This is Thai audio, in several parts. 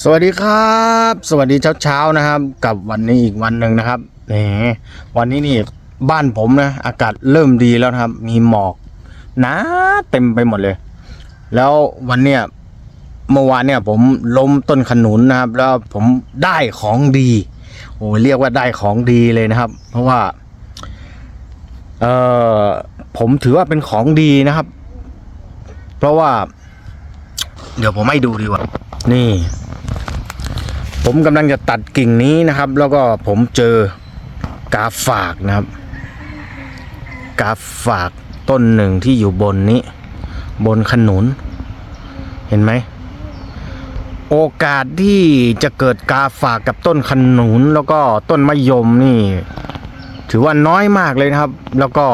สวัสดีครับ สวัสดีเช้าเช้าๆนะครับ กับวันนี้อีกวันหนึ่งนะครับนี่วันนี้นี่บ้านผมนะ อากาศเริ่มดีแล้วครับ มีหมอกหนาเต็มไปหมดเลย แล้ววันเนี้ยเมื่อวานเนี่ย ผมล้มต้นขนุนนะครับ แล้วผมได้ของดีโอ้เรียกว่าได้ของดีเลยนะครับ เพราะว่าเออผมถือว่าเป็นของดีนะครับ เพราะว่า เดี๋ยวผมให้ดูดีกว่า นี่ ผมกำลังจะตัดกิ่งนี้นะครับ แล้วก็ผมเจอกาฝากนะครับ กาฝากต้นหนึ่งที่อยู่บนนี้ บนขนุน เห็นไหม โอกาสที่จะเกิดกาฝากกับต้นขนุน แล้วก็ต้นมะยมนี่ ถือว่าน้อยมากเลยนะครับ แล้วก็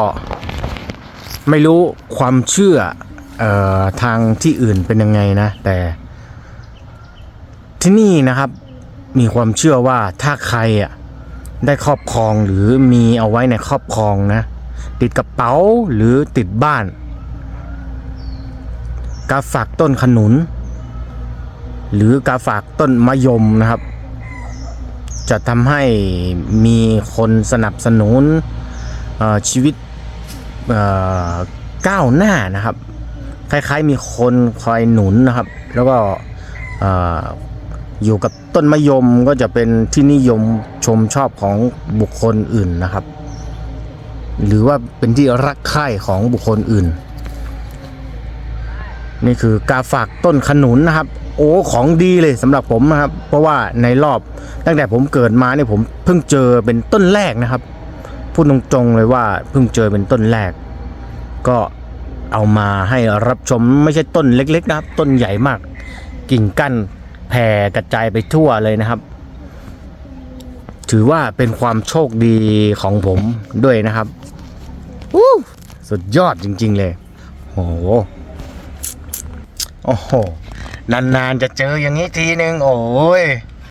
ไม่รู้ความเชื่อออทางที่อื่นเป็นยังไงนะ แต่ที่นี่นะครับ มีความเชื่อว่าถ้าใครอะได้ครอบครองหรือมีเอาไว้ในครอบครองนะ ติดกระเป๋าหรือติดบ้านกาฝากต้นขนุน หรือกาฝากต้นมะยมนะครับ จะทำให้มีคนสนับสนุนชีวิตก้าวหน้านะครับ คล้ายๆมีคนคอยหนุนนะครับ แล้วก็ อยู่กับต้นมะยมก็จะเป็นที่นิยมชมชอบของบุคคลอื่นนะครับ หรือว่าเป็นที่รักใคร่ของบุคคลอื่น นี่คือกาฝากต้นขนุนนะครับ โอ้ของดีเลยสำหรับผมนะครับ เพราะว่าในรอบตั้งแต่ผมเกิดมาเนี่ยผมเพิ่งเจอเป็นต้นแรกนะครับพูดตรงๆเลยว่าเพิ่งเจอเป็นต้นแรก ก็เอามาให้รับชมไม่ใช่ต้นเล็ก ๆ นะครับ ต้นใหญ่มากกิ่งกั้น แผ่กระจายไปทั่วเลยนะครับ ถือว่าเป็นความโชคดีของผมด้วยนะครับอู้สุดยอดจริง ๆ เลย โอ้โหโอ้โหนานๆจะเจออย่างนี้ทีนึง โอ้ย